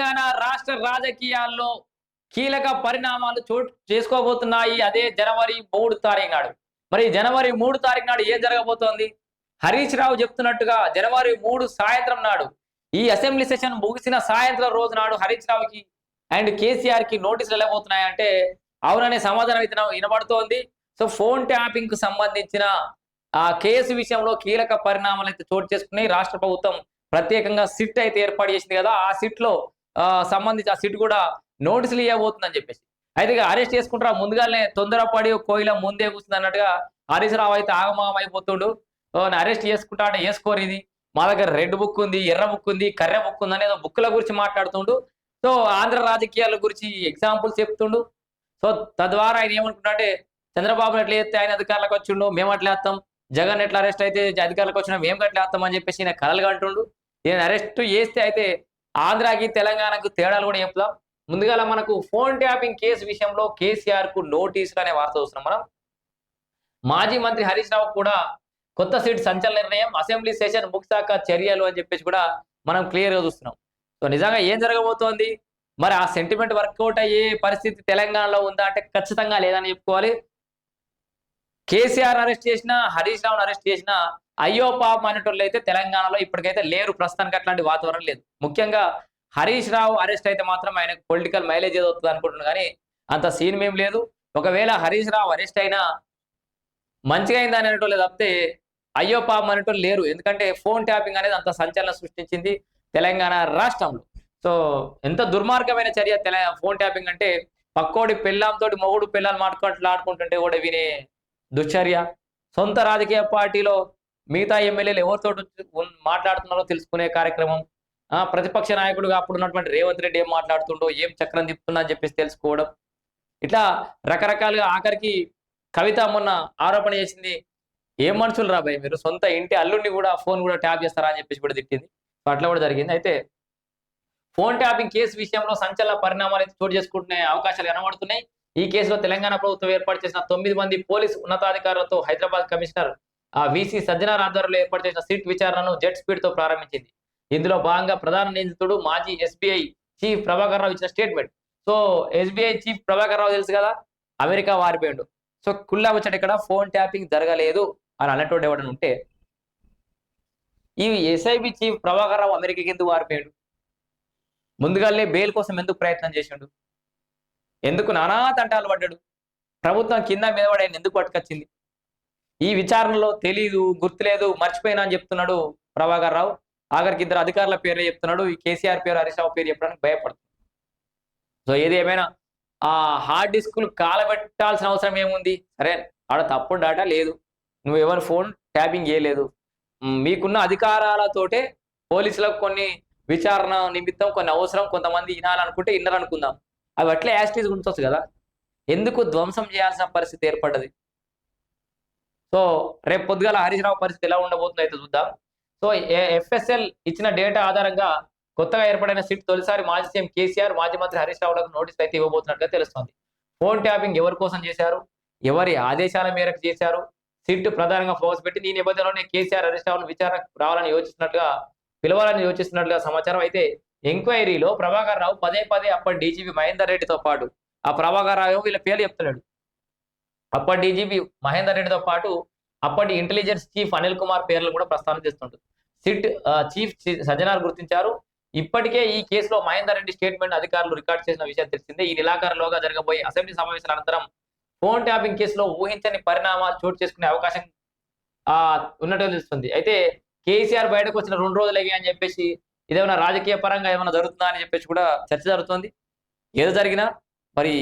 తెలంగాణ రాష్ట్ర రాజకీయాల్లో కీలక పరిణామాలు చోటు చేసుకోబోతున్నాయి. అదే జనవరి మూడు తారీఖు నాడు. మరి జనవరి మూడు తారీఖు నాడు ఏం జరగబోతోంది? హరీష్ రావు చెప్తున్నట్టుగా జనవరి మూడు సాయంత్రం నాడు ఈ అసెంబ్లీ సెషన్ ముగిసిన సాయంత్రం రోజు నాడు హరీష్ రావుకి అండ్ కేసీఆర్కి నోటీసులు వెళ్ళబోతున్నాయంటే అవుననే సమాధానం అయితే వినబడుతోంది. సో ఫోన్ ట్యాపింగ్కు సంబంధించిన ఆ కేసు విషయంలో కీలక పరిణామాలు అయితే చోటు చేసుకున్నాయి రాష్ట్ర ప్రభుత్వం ప్రత్యేకంగా సిట్ అయితే ఏర్పాటు చేసింది కదా. ఆ సిట్లో సంబంధించి ఆ సిట్ కూడా నోటీసులు ఇవ్వబోతుందని చెప్పేసి. అయితే ఇక అరెస్ట్ చేసుకుంటారా? ముందుగానే తొందరపడి కోయిల ముందే కూర్చుంది అన్నట్టుగా హరీష్ రావు అయితే ఆగమాగం అయిపోతుండు అరెస్ట్ చేసుకుంటా అంటే వేసుకోరు ఇది. మా దగ్గర రెడ్ బుక్ ఉంది ఎర్ర బుక్ ఉంది కర్రె బుక్ ఉంది అనేది బుక్ల గురించి మాట్లాడుతుండు. సో ఆంధ్ర రాజకీయాల గురించి ఎగ్జాంపుల్స్ చెప్తుండు. సో తద్వారా ఆయన ఏమనుకుంటే చంద్రబాబు ఎట్లా చేస్తే ఆయన అధికారులకు వచ్చిండు మేము అట్లా వేస్తాం జగన్ ఎట్లా అరెస్ట్ అయితే అధికారులకు వచ్చినా మేము అట్లా వేస్తాం అని చెప్పేసి ఈయన కలలుగా అంటుండు. ఈయన అరెస్ట్ చేస్తే అయితే ఆంధ్రాకి తెలంగాణకు తేడాలు కూడా చెప్తాం ముందుగా మనకు ఫోన్ ట్యాపింగ్ కేసు విషయంలో కేసీఆర్కు నోటీసులు అనే వార్త చూస్తున్నాం మనం. మాజీ మంత్రి హరీష్ రావు కూడా కొత్త సీట్ సంచలన నిర్ణయం అసెంబ్లీ సెషన్ ముగిసాక చర్యలు అని చెప్పేసి కూడా మనం క్లియర్గా చూస్తున్నాం. సో నిజంగా ఏం జరగబోతోంది? మరి ఆ సెంటిమెంట్ వర్కౌట్ అయ్యే పరిస్థితి తెలంగాణలో ఉందా అంటే ఖచ్చితంగా లేదని చెప్పుకోవాలి. కేసీఆర్ అరెస్ట్ చేసిన హరీష్ రావును అరెస్ట్ చేసిన అయ్యో పాపం అనేటోళ్ళు అయితే తెలంగాణలో ఇప్పటికైతే లేరు. ప్రస్తుతానికి అట్లాంటి వాతావరణం లేదు. ముఖ్యంగా హరీష్ రావు అరెస్ట్ అయితే మాత్రం ఆయనకు పొలిటికల్ మైలేజ్ ఏదో వస్తుంది అనుకుంటున్నాను కానీ అంత సీన్ ఏం లేదు. ఒకవేళ హరీష్ రావు అరెస్ట్ అయినా మంచిగా అయింది అనేటోళ్ళు తప్పితే అయ్యో పాపం అనేటోళ్ళు లేరు. ఎందుకంటే ఫోన్ ట్యాపింగ్ అనేది అంత సంచలనం సృష్టించింది తెలంగాణ రాష్ట్రంలో. సో ఎంత దుర్మార్గమైన చర్య ఫోన్ ట్యాపింగ్ అంటే పక్కోడి పెళ్ళాంతో మొగుడు పిల్లలు మాట్లాడుకుంటుంటే కూడా వినే దుశ్చర్య. సొంత రాజకీయ పార్టీలో మిగతా ఎమ్మెల్యేలు ఎవరితో మాట్లాడుతున్నారో తెలుసుకునే కార్యక్రమం. ఆ ప్రతిపక్ష నాయకుడుగా అప్పుడు ఉన్నటువంటి రేవంత్ రెడ్డి ఏం మాట్లాడుతుండో ఏం చక్రం తిప్పుతున్నా అని చెప్పేసి తెలుసుకోవడం. ఇట్లా రకరకాలుగా ఆఖరికి కవిత మొన్న ఆరోపణ చేసింది ఏం మనుషులు రాబాయి మీరు? సొంత ఇంటి అల్లుడిని కూడా ఫోన్ కూడా ట్యాప్ చేస్తారా? అని చెప్పేసి కూడా తిట్టింది. అట్లా కూడా జరిగింది. అయితే ఫోన్ ట్యాపింగ్ కేసు విషయంలో సంచలన పరిణామాలు అయితే చోటు చేసుకుంటున్న అవకాశాలు కనబడుతున్నాయి. ఈ కేసులో తెలంగాణ ప్రభుత్వం ఏర్పాటు చేసిన తొమ్మిది మంది పోలీసు ఉన్నతాధికారులతో హైదరాబాద్ కమిషనర్ ఆ వీసీ సజ్జనార్ ఆధ్వర్యంలో ఏర్పాటు చేసిన సిట్ విచారణను జెట్ స్పీడ్తో ప్రారంభించింది. ఇందులో భాగంగా ప్రధాన నిందితుడు మాజీ ఎస్బీఐ చీఫ్ ప్రభాకర్ రావు ఇచ్చిన statement. So SBI chief Prabhakar Rao తెలుసు కదా? అమెరికా వారిపోయాడు. సో కుల్లా వచ్చాడు ఇక్కడ ఫోన్ ట్యాపింగ్ జరగలేదు అని అన్నటువంటి ఎవడని ఉంటే ఈ ఎస్ఐబి చీఫ్ ప్రభాకర్ రావు అమెరికాకి ఎందుకు వారిపోయాడు? ముందుగానే బెయిల్ కోసం ఎందుకు ప్రయత్నం చేసిండు? ఎందుకు నానా తంటాలు పడ్డాడు? ప్రభుత్వం కింద మీద పడి ఆయన ఎందుకు పట్టుకొచ్చింది? ఈ విచారణలో తెలీదు గుర్తులేదు మర్చిపోయినా అని చెప్తున్నాడు ప్రభాకర్ రావు. ఆఖరికి ఇద్దరు అధికారుల పేర్లు చెప్తున్నాడు. ఈ కేసీఆర్ పేరు హరీష్ రావు పేరు చెప్పడానికి భయపడుతుంది సో ఏది ఏమైనా ఆ హార్డ్ డిస్కులు కాలబెట్టాల్సిన అవసరం ఏముంది? సరే ఆడ తప్పుడు డేటా లేదు. నువ్వు ఎవరి ఫోన్ ట్యాపింగ్ చేయలేదు. మీకున్న అధికారాలతోటే పోలీసులకు కొన్ని విచారణ నిమిత్తం కొన్ని అవసరం కొంతమంది వినాలనుకుంటే విన్నర్ అనుకుందాం అవి అట్లే యాస్టీజ్ ఉంచవచ్చు కదా. ఎందుకు ధ్వంసం చేయాల్సిన పరిస్థితి ఏర్పడ్డది? సో రేపు పొద్దుగాల హరీష్ రావు పరిస్థితి ఎలా ఉండబోతుందో అయితే చూద్దాం. సో ఎఫ్ఎస్ఎల్ ఇచ్చిన డేటా ఆధారంగా కొత్తగా ఏర్పడిన సిట్ తొలిసారి మాజీ సీఎం కేసీఆర్ మాజీ మంత్రి హరీష్ రావులకు నోటీస్ అయితే ఇవ్వబోతున్నట్టుగా తెలుస్తోంది. ఫోన్ ట్యాపింగ్ ఎవరి కోసం చేశారు? ఎవరి ఆదేశాల మేరకు చేశారు? సిట్ ప్రధానంగా ఫోకస్ పెట్టి ఈ నేపథ్యంలోనే కేసీఆర్ హరీష్ రావులు విచారణకు రావాలని యోచిస్తున్నట్టుగా పిలవాలని యోచిస్తున్నట్లుగా సమాచారం అయితే ఎంక్వైరీలో ప్రభాకర్ రావు పదే పదే అప్పటి డీజీపీ మహేందర్ రెడ్డితో పాటు. ఆ ప్రభాకర్ రావు వీళ్ళ పేర్లు చెప్తున్నాడు అప్పటి డీజీపీ మహేందర్ రెడ్డితో పాటు అప్పటి ఇంటెలిజెన్స్ చీఫ్ అనిల్ కుమార్ పేర్లు కూడా ప్రస్తావన చేస్తుంటుంది. సిట్ చీఫ్ సజ్జనార్ గుర్తించారు. ఇప్పటికే ఈ కేసులో మహేందర్ రెడ్డి స్టేట్మెంట్ అధికారులు రికార్డ్ చేసిన విషయం తెలిసిందే. ఈ నెలాఖరులోగా జరగబోయే అసెంబ్లీ సమావేశాల అనంతరం ఫోన్ ట్యాపింగ్ కేసులో ఊహించని పరిణామాలు చోటు చేసుకునే అవకాశం ఆ ఉన్నట్టు తెలుస్తుంది. అయితే కేసీఆర్ బయటకు వచ్చిన రెండు రోజులకి అని చెప్పేసి ఇదేమైనా రాజకీయ పరంగా ఏమైనా జరుగుతుందా అని చెప్పేసి కూడా చర్చ జరుగుతుంది. ఏదో జరిగినా మరి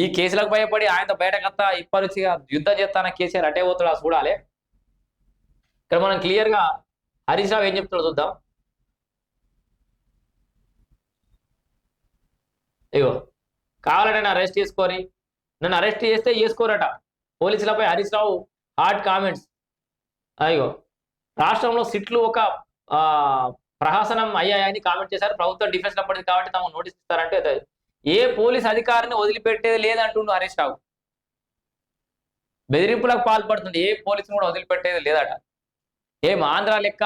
ఈ కేసులకు భయపడి ఆయనతో బయటకత్తా ఇప్పరుచిగా యుద్ధం చేస్తాన కేసీఆర్ అటే పోతాడా చూడాలి. ఇక్కడ మనం క్లియర్గా హరీష్ రావు ఏం చెప్తాడో చూద్దాం. ఇగో కావాలంటే నన్ను అరెస్ట్ చేసుకొని నన్ను అరెస్ట్ చేస్తే చేసుకోరట. పోలీసులపై హరీష్ రావు హార్డ్ కామెంట్స్ అయ్యో రాష్ట్రంలో సిట్లు ఒక ప్రహసనం అయ్యాయని కామెంట్ చేశారు. ప్రభుత్వం డిఫెన్స్లో పడింది కాబట్టి తమ నోటీస్ ఇస్తారంటే ఏ పోలీస్ అధికారిని వదిలిపెట్టేది లేదంటుండు హరీష్ రావు. బెదిరింపులకు పాల్పడుతుంది ఏ పోలీసుని కూడా వదిలిపెట్టేది లేదట. ఏం ఆంధ్ర లెక్క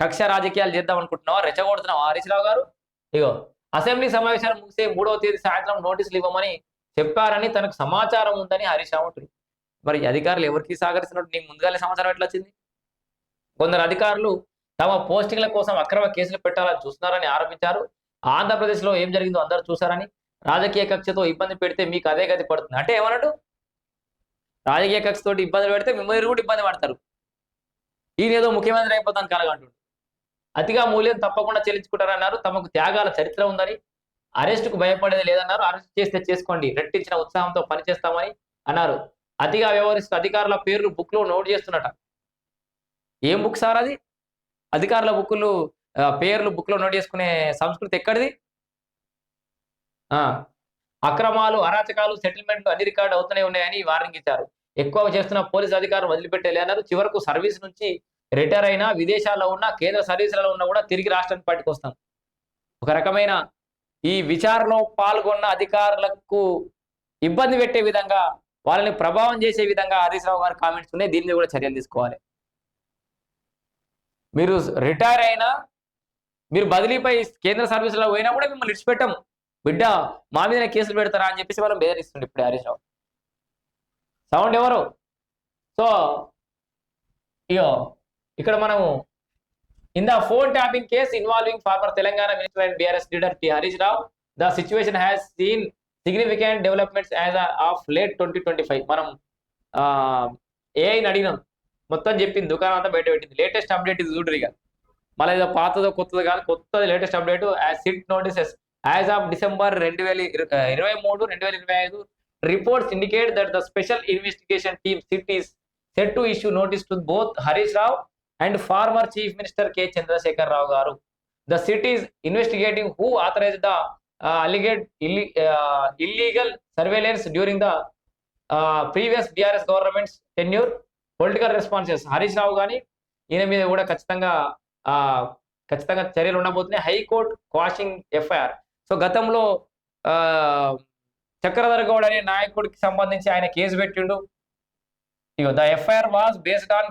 కక్ష రాజకీయాలు చేద్దాం అనుకుంటున్నావా? రెచ్చగొడుతున్నావా హరీష్ రావు గారు? ఇగో అసెంబ్లీ సమావేశాలు ముగిసే మూడవ తేదీ సాయంత్రం నోటీసులు ఇవ్వమని చెప్పారని తనకు సమాచారం ఉందని హరీష్ రావు అంటున్నారు మరి అధికారులు ఎవరికి సహకరిస్తున్నట్టు నీకు ముందుగానే సమాచారం ఎట్లా వచ్చింది? కొందరు అధికారులు తమ పోస్టింగ్ల కోసం అక్రమ కేసులు పెట్టాలని చూస్తున్నారని ఆరోపించారు. ఆంధ్రప్రదేశ్లో ఏం జరిగిందో అందరూ చూశారని రాజకీయ కక్షతో ఇబ్బంది పెడితే మీకు అదే గతి పడుతుంది. అంటే ఏమన్నట్టు రాజకీయ కక్షతో ఇబ్బంది పెడితే మిమ్మల్ని కూడా ఇబ్బంది పడతారు. ఈయన ఏదో ముఖ్యమంత్రి అయిపోతాను కలగంటుండు అతిగా మూల్యం తప్పకుండా చెల్లించుకుంటారన్నారు. తమకు త్యాగాల చరిత్ర ఉందని అరెస్టుకు భయపడేది లేదన్నారు. అరెస్ట్ చేస్తే చేసుకోండి రెట్టించిన ఉత్సాహంతో పనిచేస్తామని అన్నారు. అతిగా వ్యవహరిస్తూ అధికారుల పేర్లు బుక్లో నోట్ చేస్తున్నట. ఏం బుక్ సార్ అది? అధికారుల బుక్లు పేర్లు బుక్లో నోట్ చేసుకునే సంస్కృతి ఎక్కడిది? అక్రమాలు అరాచకాలు సెటిల్మెంట్లు అన్ని రికార్డు అవుతూనే ఉన్నాయని వార్నింగ్ ఇచ్చారు. ఎక్కువ చేస్తున్న పోలీస్ అధికారులు వదిలిపెట్టేలే అన్నారు. చివరకు సర్వీస్ నుంచి రిటైర్ అయినా విదేశాల్లో ఉన్న కేంద్ర సర్వీసులలో ఉన్నా కూడా తిరిగి రాష్ట్రానికి పట్టుకొస్తాం ఒక రకమైన ఈ విచారణలో పాల్గొన్న అధికారులకు ఇబ్బంది పెట్టే విధంగా వాళ్ళని ప్రభావం చేసే విధంగా హరీష్ రావు గారి కామెంట్స్ ఉన్నాయి. దీని మీద కూడా చర్యలు తీసుకోవాలి. మీరు రిటైర్ అయినా మీరు బదిలీపై కేంద్ర సర్వీసులో పోయినా కూడా మిమ్మల్ని విడిచిపెట్టము. బిడ్డ మా మీదనే కేసులు పెడతారా అని చెప్పేసి మనం బెదిరిస్తుండే ఇప్పుడు హరీష్ రావు. సౌండ్ ఎవరు? సో ఇయో ఇక్కడ మనము in the phone tapping case involving former Telangana minister and BRS leader T Harish Rao. The situation has seen significant developments as of late twenty twenty five. మనం ఏఐని అడిగినాం. మొత్తం చెప్పింది దుకాణం అంతా బయట పెట్టింది. లేటెస్ట్ అప్డేట్ ఇది చూడరు ఇక మళ్ళీ ఏదో పాతదో కొత్తది కాదు కొత్తది latest update as SIT notices. As of December రెండు వేల ఇరవై మూడు రెండు వేల ఇరవై ఐదు reports indicate that the special investigation team SIT's set to issue notice to both Harish Rao and former chief minister K Chandrashekar Rao garu. The SIT's investigating who authorize the alleged illegal surveillance during the previous BRS government's tenure political responses Harish Rao కానీ ఈయన మీద కూడా ఖచ్చితంగా ఖచ్చితంగా చర్యలు ఉండబోతున్నాయి. High court quashing FIR so గతంలో చక్రధర్ గౌడ్ అనే నాయకుడికి సంబంధించి ఆయన కేసు పెట్టిండు. ఇగో the FIR was based on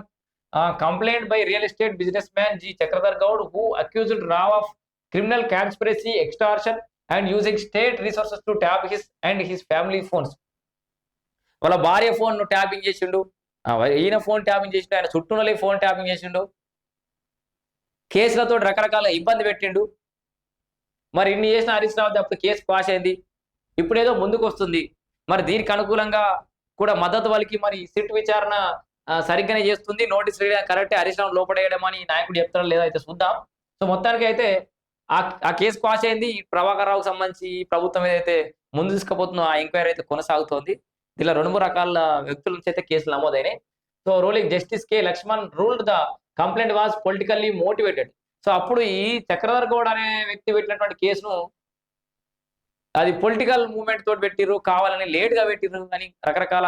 complaint by real estate business man G Chakradhar Goud who accused Rao of criminal conspiracy extortion and using state resources to tap his and his family phones. వాళ్ళ భార్య phone tapping చేసిండు. ఈయన phone tapping చేసిండు. ఆయన చుట్టూనలే phone tapping చేసిండు. కేసులతో రకరకాల ఇబ్బంది పెట్టిండు. మరి ఇన్ని చేసిన హరీష్ రావు అప్పుడు కేసు పాస్ అయింది. ఇప్పుడేదో ముందుకు వస్తుంది. మరి దీనికి అనుకూలంగా కూడా మద్దతు వాళ్ళకి మరి సిట్ విచారణ సరిగ్గానే చేస్తుంది. నోటీస్ కరెక్టే హరీష్ రావు లోపడేయడం అని నాయకుడు చెప్తారా లేదా అయితే చూద్దాం. సో మొత్తానికి అయితే ఆ ఆ కేసు పాస్ అయింది. ఈ ప్రభాకర్ రావుకు సంబంధించి ప్రభుత్వం ఏదైతే ముందు తీసుకుపోతుందో ఆ ఎంక్వైరీ అయితే కొనసాగుతోంది. ఇలా రెండు మూడు రకాల వ్యక్తుల నుంచి అయితే కేసులు నమోదైనాయి. So ruling justice K Lakshman ruled the complaint was politically motivated. So అప్పుడు ఈ చక్రధర్ గౌడ్ అనే వ్యక్తి పెట్టినటువంటి కేసును అది పొలిటికల్ మూమెంట్ తోటి పెట్టిర్రు కావాలని లేట్గా పెట్టిర్రు అని రకరకాల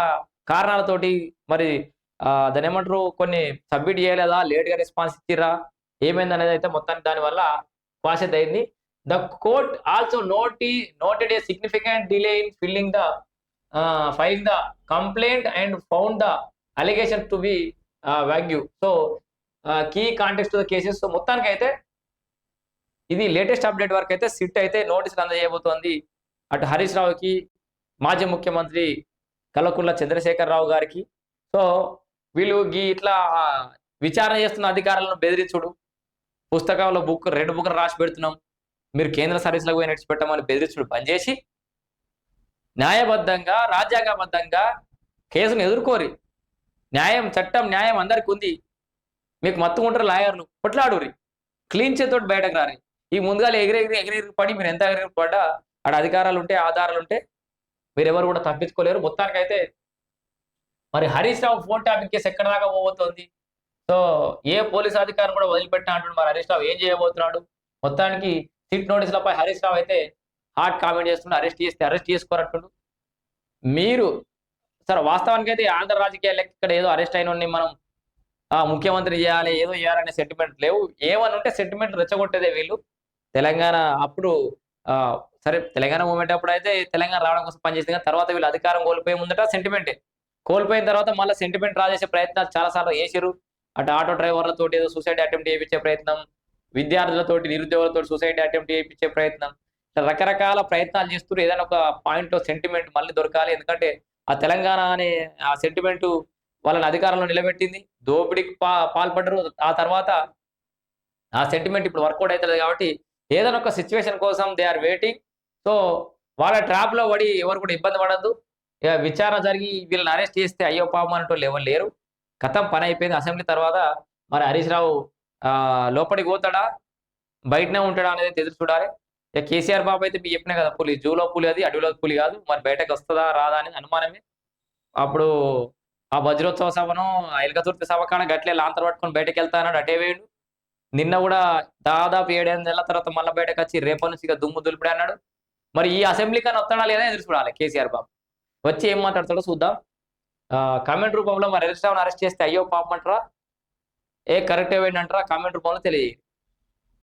కారణాలతోటి మరి దాని ఏమంటారు కొన్ని సబ్మిట్ చేయలేదా లేట్గా రెస్పాన్స్ ఇచ్చిర్రా ఏమైంది అనేది అయితే మొత్తానికి దాని వల్ల అయింది. The court also noti noted a significant delay in filling the filing the complaint and found the allegation to be vague so key context the cases so మొత్తానికి అయితే ఇది లేటెస్ట్ అప్డేట్ వరకు అయితే సిట్ అయితే నోటీసులు అందజేయబోతోంది. అటు హరీష్ రావుకి మాజీ ముఖ్యమంత్రి కల్వకుంట్ల చంద్రశేఖర్ రావు గారికి. సో వీళ్ళు గీ ఇట్లా విచారణ చేస్తున్న అధికారులను బెదిరించుడు. పుస్తకంలో బుక్ రెండు బుక్ రాసి పెడుతున్నాం. మీరు కేంద్ర సర్వీసులకు పోయి నడిచిపెట్టమని బెదిరించుడు. పనిచేసి న్యాయబద్ధంగా రాజ్యాంగబద్ధంగా కేసును ఎదుర్కోరి. న్యాయం చట్టం న్యాయం అందరికి ఉంది మీకు మత్తుకుంటారు లాయర్లు. కొట్లాడురి క్లీన్ చేతితోటి బయటకు రారి ఈ ముందుగా ఎగిరెగిరి ఎగిరెగిరి పడి మీరు ఎంత ఎగిరి పడ్డా ఆడ అధికారాలు ఉంటే ఆధారాలు ఉంటే మీరు ఎవరు కూడా తప్పించుకోలేరు. మొత్తానికైతే మరి Harish Rao phone tapping case ఎక్కడ దాకా పోబోతోంది? సో ఏ పోలీస్ అధికారం కూడా వదిలిపెట్టిన అంటున్నాడు మరి హరీష్ రావు ఏం చేయబోతున్నాడు? మొత్తానికి సిట్ నోటీసులపై హరీష్ రావు అయితే హార్ట్ కామెంట్ చేస్తున్నాడు అరెస్ట్ చేస్తే అరెస్ట్ చేసుకోరట్టుండు మీరు సరే వాస్తవానికి అయితే ఆంధ్ర రాజకీయాలు ఇక్కడ ఏదో అరెస్ట్ అయిన మనం ముఖ్యమంత్రి చేయాలి ఏదో చేయాలనే సెంటిమెంట్ లేవు. ఏమని ఉంటే సెంటిమెంట్ రెచ్చగొట్టేదే వీళ్ళు. తెలంగాణ అప్పుడు సరే తెలంగాణ మూమెంట్ అప్పుడు అయితే తెలంగాణ రావడం కోసం పనిచేసింది కానీ తర్వాత వీళ్ళు అధికారం కోల్పోయే ముందట సెంటిమెంటే కోల్పోయిన తర్వాత మళ్ళీ సెంటిమెంట్ రాజేసే ప్రయత్నాలు చాలా సార్లు అటు ఆటో డ్రైవర్లతోటి ఏదో సూసైడ్ అటెంప్ట్ చేయించే ప్రయత్నం విద్యార్థులతోటి నిరుద్యోగులతో సూసైడ్ అటెంప్ట్ చేయించే ప్రయత్నం. రకరకాల ప్రయత్నాలు చేస్తూ ఏదైనా ఒక పాయింట్ సెంటిమెంట్ మళ్ళీ దొరకాలి. ఎందుకంటే ఆ తెలంగాణ అనే ఆ సెంటిమెంట్ వాళ్ళని అధికారంలో నిలబెట్టింది. దోపిడీకి పా పాల్పడ్డరు. ఆ తర్వాత ఆ సెంటిమెంట్ ఇప్పుడు వర్కౌట్ అవుతుంది కాబట్టి ఏదైనా ఒక సిచ్యువేషన్ కోసం దే ఆర్ వెయిటింగ్ సో వాళ్ళ ట్రాప్లో పడి ఎవరు కూడా ఇబ్బంది పడద్దు. ఇక విచారణ జరిగి వీళ్ళని అరెస్ట్ చేస్తే అయ్యో పాపం అనేటోళ్ళు ఎవరు లేరు. కథం పని అయిపోయింది. అసెంబ్లీ తర్వాత మరి హరీష్ రావు ఆ, లోపలికి పోతాడా? బయటనే ఉంటాడా అనేది ఎదురు చూడాలి. ఇక కేసీఆర్ బాబు అయితే మీకు చెప్పినా కదా పులి జూలో పులి అది అడవిలో పులి కాదు. మరి బయటకు వస్తుందా రాదా అనేది అనుమానమే. అప్పుడు ఆ వజ్రోత్సవ సభను ఆ సభ కాడ గట్లే లాంతర్ పట్టుకొని బయటకు వెళ్తా అన్నాడు అటే వేయండు. నిన్న కూడా దాదాపు ఏడేళ్ళ నెలల తర్వాత మళ్ళీ బయటకు వచ్చి రేపటి నుంచి ఇక దుమ్ము దులిపిడే అన్నాడు. మరి ఈ అసెంబ్లీ కానీ వస్తాడా లేదా ఎదురు చూడాలి కేసీఆర్ బాబు. వచ్చి ఏం మాట్లాడతాడో చూద్దాం. కామెంట్ రూపంలో మరి హరీష్ అరెస్ట్ చేస్తే అయ్యో పాపం అంటారా? ఏ కరెక్ట్ ఏమైందంటారా కామెంట్ రూపంలో తెలియదు